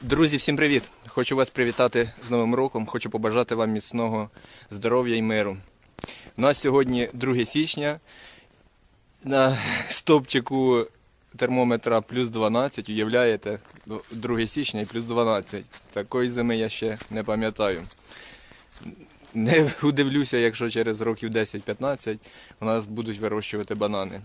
Друзі, всім привіт! Хочу вас привітати з Новим роком. Хочу побажати вам міцного здоров'я і миру. У нас сьогодні 2 січня. На стопчику термометра плюс 12, уявляєте, 2 січня і плюс 12. Такої зими я ще не пам'ятаю. Не удивлюся, якщо через років 10-15 у нас будуть вирощувати банани.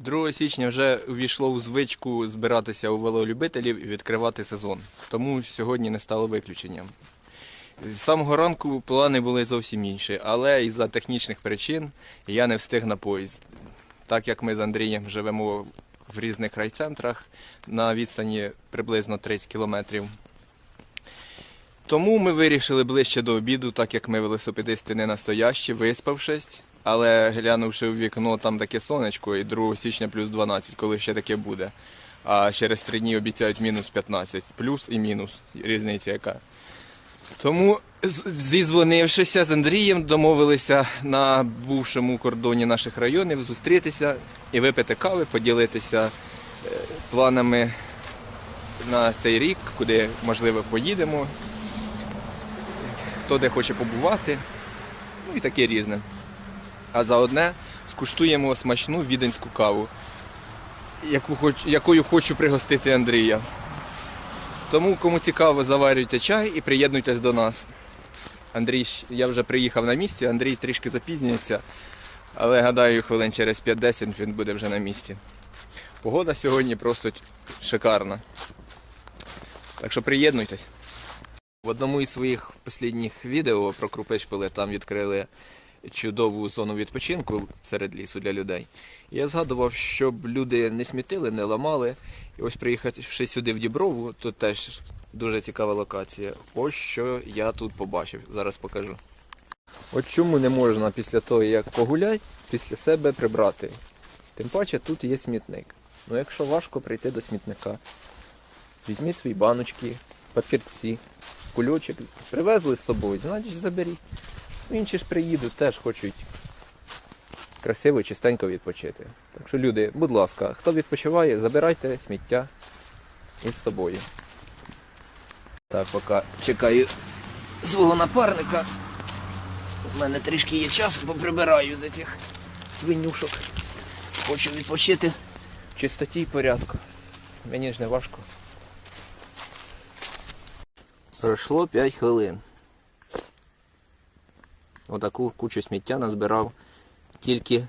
2 січня вже увійшло у звичку збиратися у велолюбителів і відкривати сезон. Тому сьогодні не стало виключенням. З самого ранку плани були зовсім інші, але із-за технічних причин я не встиг на поїзд. Так як ми з Андрієм живемо в різних райцентрах на відстані приблизно 30 кілометрів. Тому ми вирішили ближче до обіду, так як ми велосипедисти не настоящі, виспавшись, але глянувши в вікно, там таке сонечко, і 2 січня плюс 12, коли ще таке буде. А через три дні обіцяють мінус 15, плюс і мінус, різниця яка. Тому, зізвонившися з Андрієм, домовилися на бувшому кордоні наших районів зустрітися і випити кави, поділитися е, планами на цей рік, куди можливо поїдемо, хто де хоче побувати, ну і таке різне. А заодне скуштуємо смачну віденську каву, яку хоч, якою хочу пригостити Андрія. Тому, кому цікаво, заварюйте чай і приєднуйтесь до нас. Андрій, я вже приїхав на місці, Андрій трішки запізнюється, але гадаю, хвилин через 5-10 він буде вже на місці. Погода сьогодні просто шикарна. Так що приєднуйтесь. В одному із своїх останніх відео про Крупечпили там відкрили чудову зону відпочинку серед лісу для людей. Я згадував, щоб люди не смітили, не ламали. І ось приїхавши сюди в Діброву, тут теж дуже цікава локація. Ось що я тут побачив. Зараз покажу. От чому не можна після того, як погулять, після себе прибрати. Тим паче тут є смітник. Ну якщо важко прийти до смітника, візьміть свої баночки, папірці, кульочок, привезли з собою, значить заберіть. Інші ж приїдуть, теж хочуть красиво, чистенько відпочити. Так що, люди, будь ласка, хто відпочиває, забирайте сміття із собою. Так, поки чекаю свого напарника. У мене трішки є часу, поприбираю за цих свинюшок. Хочу відпочити в чистоті і порядку. Мені ж не важко. Пройшло 5 хвилин. Отаку кучу сміття назбирав тільки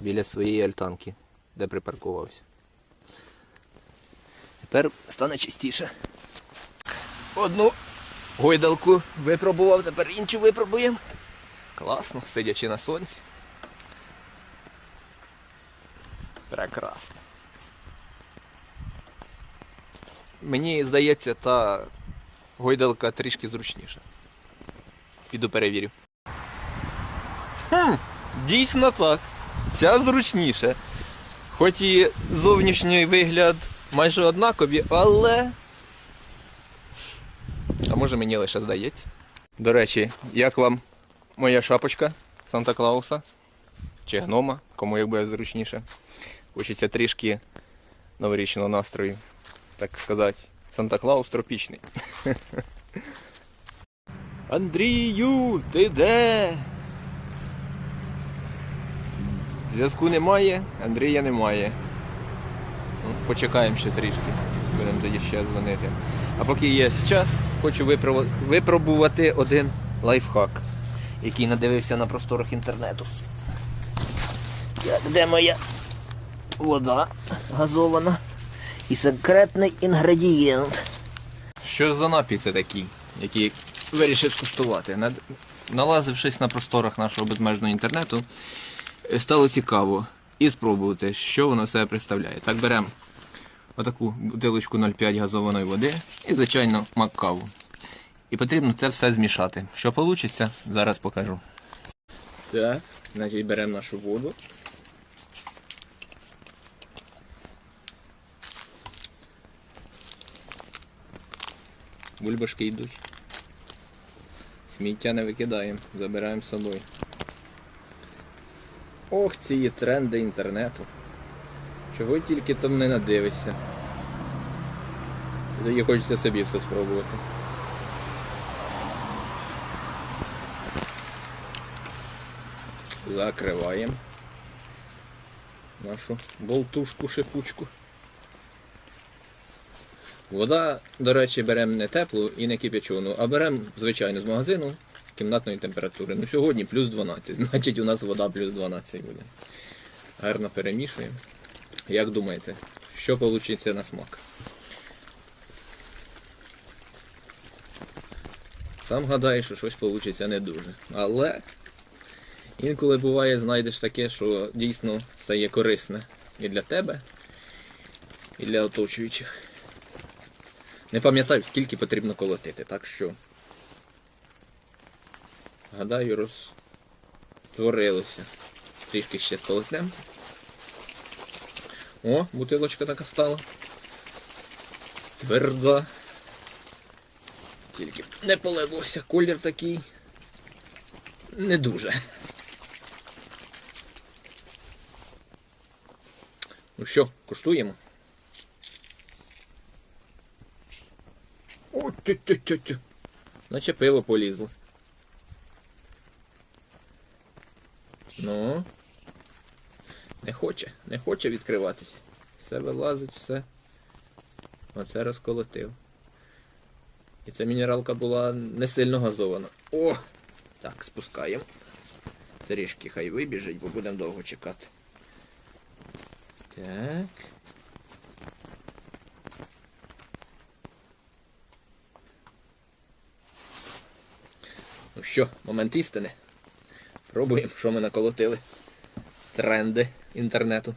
біля своєї альтанки, де припаркувався. Тепер стане чистіше. Одну гойдалку випробував, тепер іншу випробуємо. Класно, сидячи на сонці. Прекрасно. Мені здається, та гойдалка трішки зручніша. Піду перевірю. Хм, дійсно так. Ця зручніше. Хоч і зовнішній вигляд майже однакові, але. А може мені лише здається. До речі, як вам моя шапочка Санта Клауса? Чи гнома, кому як буде зручніше. Хочеться трішки новорічного настрою, так сказати. Санта Клаус тропічний. Андрію, ти де? Зв'язку немає, Андрія немає. Ну, Почекаємо ще трішки. Будемо тоді ще дзвонити. А поки є час, хочу випробувати один лайфхак, який надивився на просторах інтернету. Так, де моя вода газована і секретний інгредієнт. Що за напій це такий, який вирішив скуштувати? Налазившись на просторах нашого безмежного інтернету, е, стало цікаво і спробувати, що воно себе представляє. Так беремо отаку бутилочку 0,5 газованої води і, звичайно, мак-каву. І потрібно це все змішати. Що вийде, зараз покажу. Так, значить беремо нашу воду. Бульбашки йдуть. Сміття не викидаємо, забираємо з собою. Ох, ці тренди інтернету. Чого тільки там не надивишся. Тоді хочеться собі все спробувати. Закриваємо нашу болтушку шипучку. Вода, до речі, беремо не теплу і не кипячену, а беремо, звичайно, з магазину кімнатної температури. Ну сьогодні плюс 12, значить у нас вода плюс 12 буде. Гарно перемішуємо. Як думаєте, що вийде на смак? Сам гадаю, що щось вийде не дуже. Але інколи буває, знайдеш таке, що дійсно стає корисне і для тебе, і для оточуючих. Не пам'ятаю, скільки потрібно колотити, так що. Гадаю, розтворилося. Трішки ще сколотнемо. О, бутилочка така стала. Тверда. Тільки не полилося. Колір такий. Не дуже. Ну що, куштуємо? О, тю-тю-тю-тю. Наче пиво полізло. Ну. Не хоче, не хоче відкриватись. Все вилазить, все. Оце розколотив. І ця мінералка була не сильно газована. О! Так, спускаємо. Трішки хай вибіжить, бо будемо довго чекати. Так. Що, момент істини. Пробуємо, що ми наколотили. Тренди інтернету.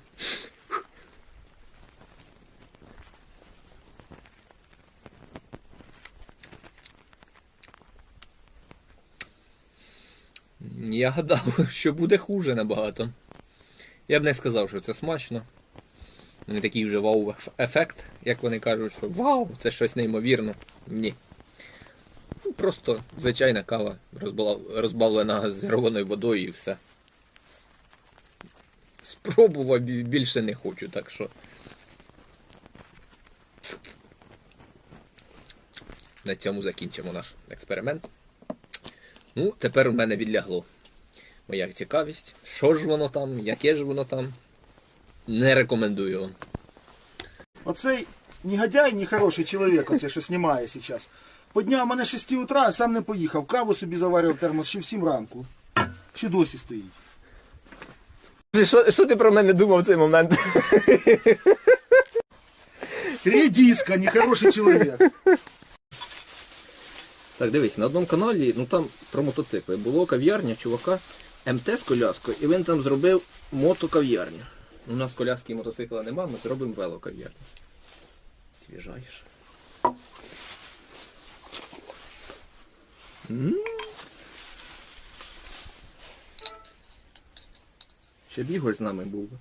Я гадав, що буде хуже набагато. Я б не сказав, що це смачно. Не такий вже вау-ефект, як вони кажуть, що вау, це щось неймовірно. Ні. Просто звичайна кава, розбавлена газованою водою і все. Спробував більше не хочу, так що. На цьому закінчимо наш експеримент. Ну, тепер у мене відлягло. Моя цікавість. Що ж воно там, яке ж воно там. Не рекомендую. Оцей негодяй, нехороший чоловік, оце, що знімає зараз. Подняв мене 6 утра, а сам не поїхав. Каву собі заварив термос ще в 7 ранку. Ще досі стоїть. Що, що ти про мене думав в цей момент? Редиска, нехороший чоловік. Так, дивись, на одному каналі, ну там про мотоцикли, було кав'ярня чувака МТ з коляскою, і він там зробив мотокав'ярню. У нас коляски і мотоцикла нема, ми зробимо велокав'ярню. Свіжаєш. М. Ще б Ігор з нами був би.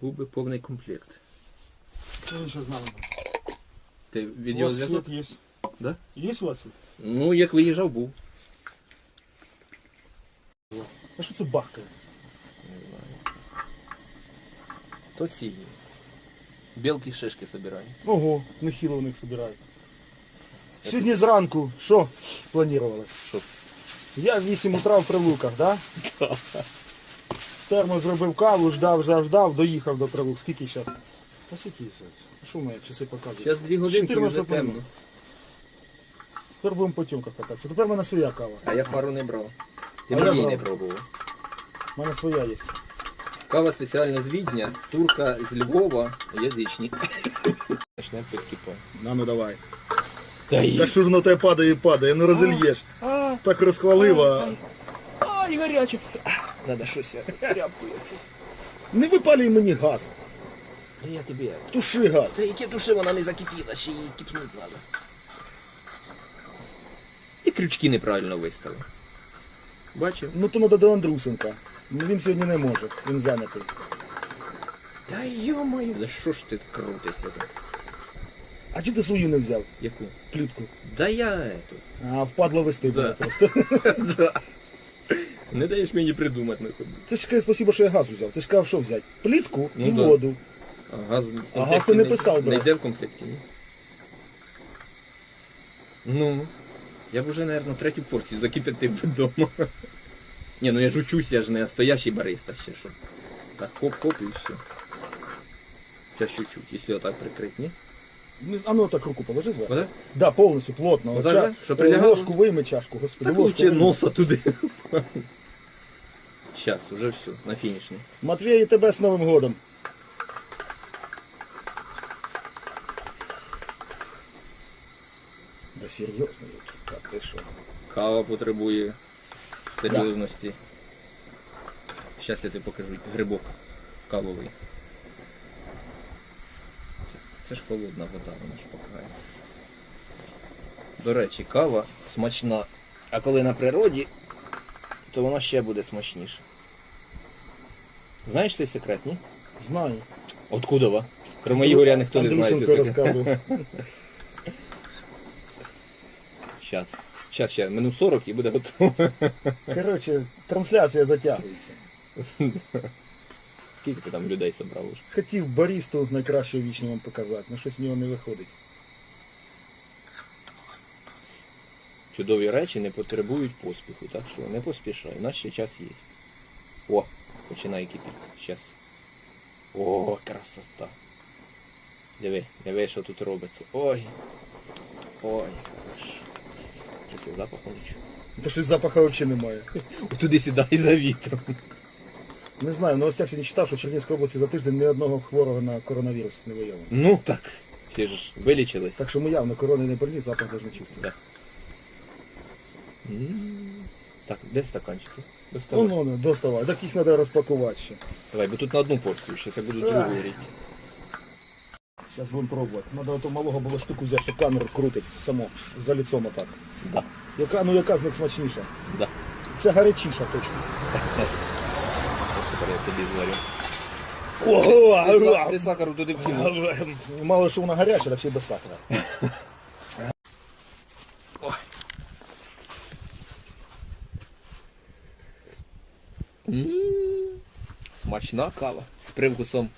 Був би повний комплект. Він що з нами? Ти У відео вас зв'язок? світ є? Да? Є у вас світ? Ну, як виїжджав, був. А що це бахкає? То ці. Білки шишки собираю. Ого, нехило в них собирають. Сьогодні зранку, що планували? Що? Я в 8 утра в прилуках, да? Термос зробив каву, ждав, ждав, ждав, доїхав до прилук. Скільки зараз? Та скільки зараз? Що мої часи показують? Зараз дві годинки вже темно. Тепер будемо по тьомках кататися. Тепер в мене своя кава. А я пару не брав. Ти А мені не пробував. У мене своя є. Кава спеціально з Відня, турка з Львова, язичні. Почнемо підкипати. На, ну давай. Та що ж воно тебе падає і падає, не розельєш. Так розхвалила. Ай, гаряче. Надо щось тряпку якусь. Не випалюй мені газ. Я тобі. Туши газ. Та яке туши, вона не закипіла, ще її кипнути треба. І крючки неправильно виставив. Бачив? Ну то треба до Андрусенка. Ну він сьогодні не може, він зайнятий. Та йо-моє. Да що ж ти крутишся тут? А чи ти свою не взяв? Яку? Плітку. Да я ету. А впадло вести Да. було просто. Да. Не даєш мені придумати на ходу. Ти ж кажи, спасибо, що я газ взяв. Ти ж сказав, що взяти? Плітку Ну і да. воду. А газ, в А газ ти комплекті не писав, Не йде в комплекті, ні? Ну, я б вже, мабуть, третю порцію закипятив вдома. Ні, ну я ж учусь, я ж не настоящий бариста ще що. Так, хоп-хоп і все. Сейчас чуть-чуть, якщо отак прикрити, ні? Ну, А ну так руку положи зверху. Вода? Да, повністю, плотно. Отак, Ча- да? Щоб е, прилягало? ложку вийми чашку, господи, Так ложку лучше вийми. носа туди. Сейчас, уже все, на фінішній. Матвій, і тебе з Новим годом. Да серйозно, Юрій, так ти що? Кава потребує серйозності. Зараз я тобі покажу грибок кавовий. Це, ж холодна вода, вона ж покає. До речі, кава смачна. А коли на природі, то вона ще буде смачніша. Знаєш цей секрет, ні? Знаю. Откуда ва? Кроме Ігоря ніхто не знає Андрющенко секрету. розказував. Щас. Щас, ще минут 40 і буде готово. Коротше, трансляція затягується. Скільки ти там людей зібрав уже? Хотів барісту найкраще вічно вам показати, але щось в нього не виходить. Чудові речі не потребують поспіху, так що не поспішай, у нас ще час є. О, починає кипіти. Щас. О, красота. Диви, диви, що тут робиться. Ой. Ой, хорошо. Щось я запахом нічого. Та щось запаха взагалі немає. Туди сідай за вітром. Не знаю, ось я сьогодні читав, що в Чернігівській області за тиждень ні одного хворого на коронавірус не виявлено. Ну так. Всі ж вилічились. Так що ми явно корони не больні, запах навіть не чувствуємо. Да. М. Так, де стаканчики? Доставай. ну, ну, доставай. Так їх треба розпакувати ще. Давай, бо тут на одну порцію, зараз я буду другу Ах. Зараз будемо пробувати. Треба ото малого було штуку взяти, що камеру крутить само, за лицом отак. Да, Яка, ну яка з них смачніша? да. Це гарячіша точно. Собі зварю. Ти, Ого! са- ти сахару туди вкинув. Мало що вона гаряча, так ще й без сахара. М, Смачна кава з привкусом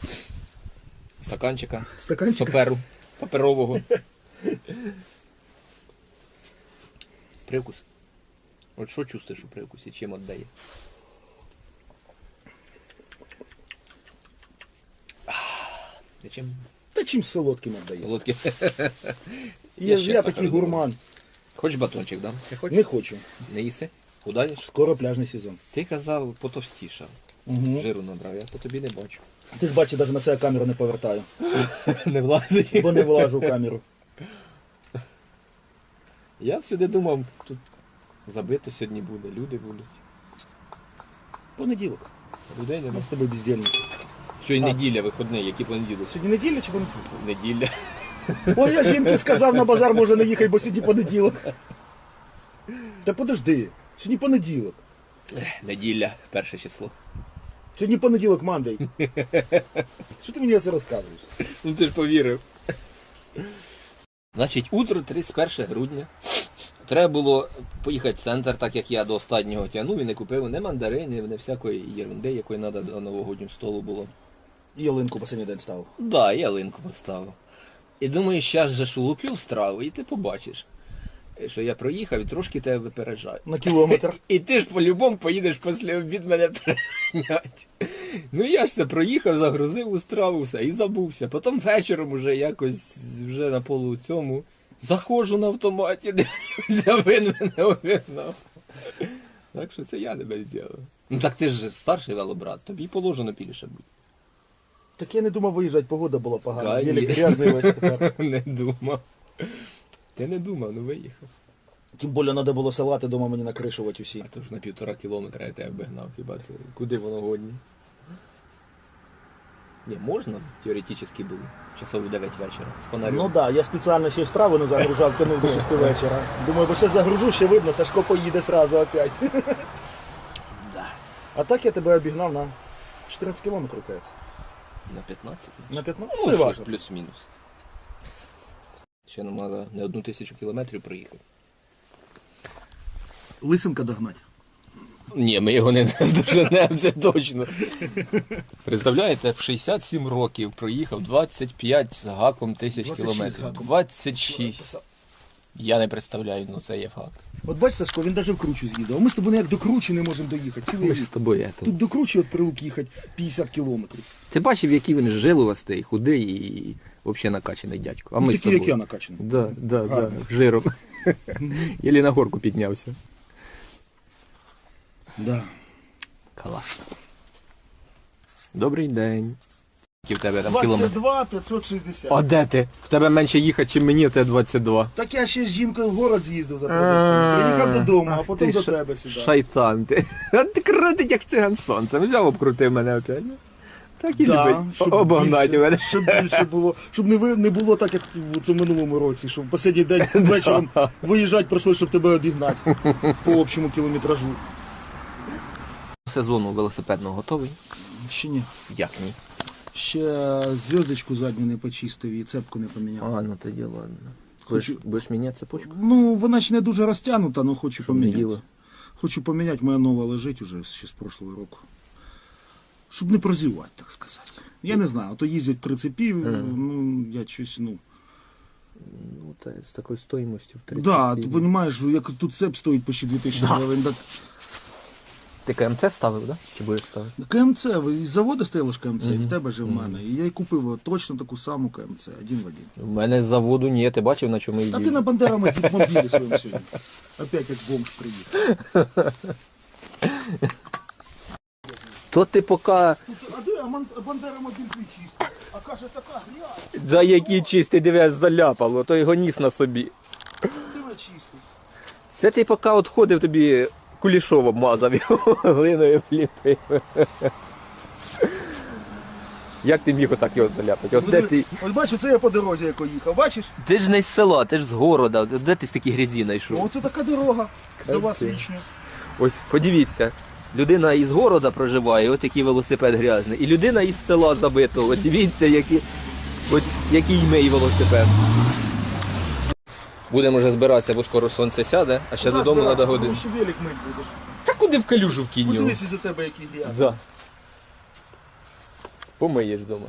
стаканчика, Стаканчика? паперу, паперового. Привкус. От що чувствуєш у привкусі, чим віддає? А чим Та чим солодким віддає? солодке? Я, Я ще я сахар такий гурман. Хочеш батончик, да? Ти хочеш? Не хочу. Не їси? Удаєш? Скоро пляжний сезон. Ти казав, потовстішав. Угу. Жиру набрав, я по тобі не бачу. Ти ж бачиш, навіть на себе камеру не повертаю, Не влазить. бо не влажу в камеру. Я всюди думав, тут забито сьогодні буде, люди будуть. Понеділок. Людей Ми нема. з тобою бездільники. Сьогодні неділя, вихідний, які понеділок? Сьогодні неділя чи понеділок? Неділя. Ой, я жінки сказав, на базар може не їхати, бо сьогодні понеділок. Та подожди, сьогодні понеділок. Неділя, перше число. Сьогодні понеділок, мандей. Що ти мені це розказуєш? Ну ти ж повірив. Значить, утро 31 грудня. Треба було поїхати в центр, так як я до останнього тягнув і не купив не мандарини, не всякої єрунди, якої треба до новогоднього столу було. Ялинку останній день став. Да, я линку поставив. І думаю, щас же ж улуплю страву, і ти побачиш, що я проїхав і трошки тебе випереджаю. На кілометр. І ти ж по-любому поїдеш після обід мене переганяти. Ну я ж це проїхав, загрузив у страву все і забувся. Потім вечором уже якось вже на полу цьому заходжу на автоматі, дивлюся, він мене обігнав. Так що це я тебе зробив. Ну так ти ж старший велобрат, тобі положено більше бути. Так я не думав виїжджати, погода була погана. Єлі грязний весь тепер. Не думав. Ти не думав, ну виїхав. Тим більше треба було салати дома мені накришувати усі. А то ж на півтора кілометра я тебе обігнав, хіба це куди воно годні? Ні, можна, теоретично було. Часов в 9 вечора з фонарем. Ну так, да, я спеціально ще й страву не загружав, тянув до 6 вечора. Думаю, бо ще загружу, ще видно, Сашко поїде сразу опять. Да. А так я тебе обігнав на 14 кілометрів, кажеться. На 15? На 15? Ну, Ну, плюс-мінус. Ще нам треба не одну тисячу кілометрів проїхати. Лисенка догнати. Ні, ми його не здоженемо, це точно. Представляєте, в 67 років проїхав 25 з гаком тисяч 26 кілометрів. 26. Я не представляю, ну це є факт. От бачиш, Сашко, він навіть в кручу з'їздив. А ми з тобою ніяк до кручі не можемо доїхати. Цілий рік. тобою я Тут до кручі от прилук їхати 50 кілометрів. Ти бачив, який він жиловастий, худий і взагалі накачаний дядько. А Ну, ми з такий, тобою. як я накачаний. Да, да, да, жиром. Єлі на горку піднявся. Да. Клас. Добрий день. В тебе там кілометр? 22 560. А де ти? В тебе менше їхати, чим мені, а тебе 22. Так я ще з жінкою в город з'їздив за продуктами. Приїхав додому, а потім до тебе сюди. Шайтан ти. А ти крутить, як циган сонцем. Взяв обкрутив мене опять. Так і Да, любить. щоб Обогнати більше, мене. Щоб більше було, щоб не, ви, не було так, як в цьому минулому році, щоб в останній день вечором виїжджати прийшло, щоб тебе обігнати по общому кілометражу. Сезону велосипедного готовий? Ще ні. Як ні? Ще зв'язочку задню не почистив і цепку не поміняв. А, ну тоді ладно. Хочу- будеш міняти цепочку? Ну, вона ще не дуже розтягнута, але хочу Щоб не поміняти. їла. Хочу поміняти, моя нова лежить уже ще з прошлого року. Щоб не прозівати, так сказати. Я не знаю, а то їздять три цепі, ну, я щось, ну. Ну, та з такою стоїмостю в 30. Да, ти розумієш, як тут цеп стоїть почти 2000 гривень. Так, Ти КМЦ ставив, да? Чи будеш ставити? КМЦ, ви із заводу стояло ж КМЦ, і в тебе же в мене. І я й купив от точно таку саму КМЦ, один в один. У мене з заводу ні, ти бачив, на чому А їздив? ти на Бандера мобілі своєму сьогодні. Опять як бомж приїхав. То ти поки... А де а Бандера мобіль чистий? А каже, така грязь, Да який чистий, дивись, заляпало, то його ніс на собі. диви чистий. Це ти поки от ходив тобі кулішов обмазав його глиною вліпив. Як ти міг отак його заляпати? От де ти? Ось бачиш, це я по дорозі яко їхав, бачиш? Ти ж не з села, ти ж з города. Де ти з такі грязі Ну, знайшов? Оце така дорога до вас Капець. вічно. Ось подивіться. Людина із города проживає, от який велосипед грязний. І людина із села забитого. От дивіться, які, от, який мій велосипед. Будемо вже збиратися, бо скоро сонце сяде, а ще додому треба годину. Ще велик мить будеш. Та куди в калюжу вкинь його? Подивись за тебе, який грязь. Да. Помиєш вдома.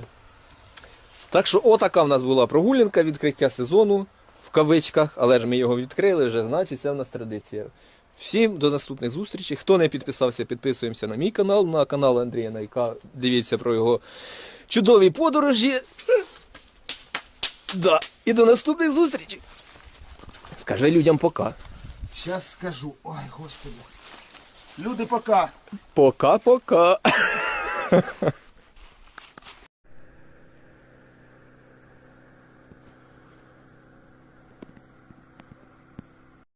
Так що отака в нас була прогулянка, відкриття сезону в кавичках, але ж ми його відкрили вже, значить це в нас традиція. Всім до наступних зустрічей. Хто не підписався, підписуємося на мій канал, на канал Андрія Найка. Дивіться про його чудові подорожі. Да. І до наступних зустрічей. Скажи людям пока. Щас скажу. Ой, господи. Люди, пока. Пока-пока.